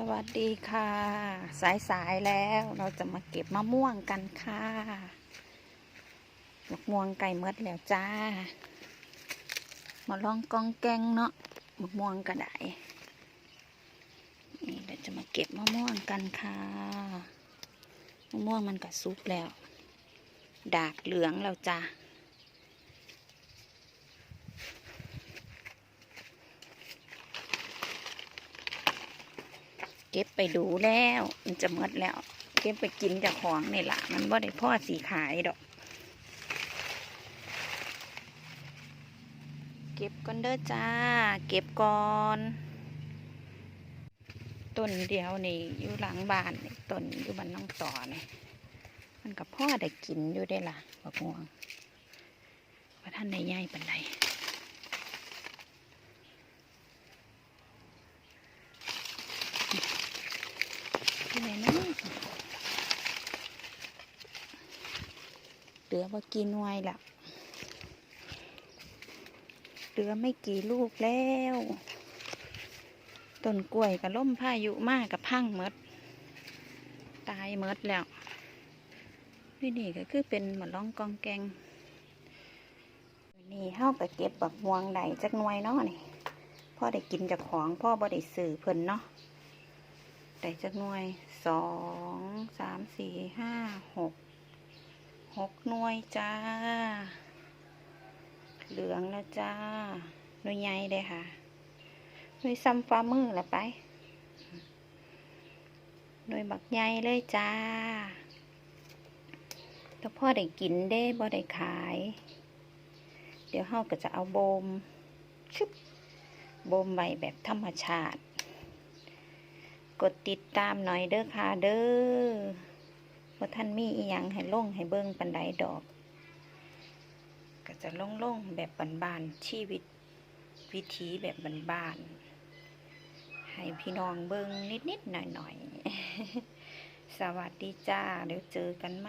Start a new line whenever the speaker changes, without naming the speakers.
สวัสดีค่ะ สายสายแล้วเราจะมาเก็บมะม่วงกันค่ะมะม่วงไก่เมดแล้วจ้า มาลองกองแกงเนาะมะม่วงกระไดนี่เราจะมาเก็บมะม่วงกันค่ะมะม่วงมันก็สุกแล้ว ดากเหลืองแล้วจ้า ก็บไปดูแล้ว มันจะหมดแล้ว เก็บไปกินจากของนี่ล่ะมันว่าได้พ่อสีขายดอก เก็บก่อนเด้อจ้า เก็บก่อนต้นเดียวนี่อยู่หลังบ้านนี่ต้นอยู่บ้านน้องต่อนี่มันกับพ่อได้กินอยู่ได้ล่ะบักม่วงว่าท่านได้ใหญ่ปันใด ที่ไหนนะ เหลือว่ากี่หน่วยละเหลือไม่กี่ลูกแล้วต้นกล้วยกับล่มพายุมากกับพังหมดตายหมดแล้วนี่นี่ก็คือเป็นหมะล่องกองแกงนี่เฮาก็เก็บบักม่วงได้จักหน่วยเนาะนี่พ่อได้กินจากของพ่อบ่ได้ซื้อเพิ่นเนาะได้จักหน่วยสองสามสี่ห้าหก หกหน่วยจ้า เหลืองแล้วจ้า หน่วยใหญ่เลยค่ะ หน่วยซ้ำฟ้ามือละไป หน่วยบักใหญ่เลยจ้าแล้วพ่อได้กินได้บ่ได้ขาย เดี๋ยวเฮาก็จะเอาโบมชึบโบมใบแบบธรรมชาติ กดติดตามหน่อยเด้อค่ะเด้อ ว่าท่านมีอีหยังให้ล่งให้เบิ่งปันไดดอก ก็จะลงลงๆแบบบานๆชีวิตวิถีแบบบานๆให้พี่น้องเบิ่งนิดๆหน่อยๆสวัสดีจ้า เดี๋ยวเจอกันไหม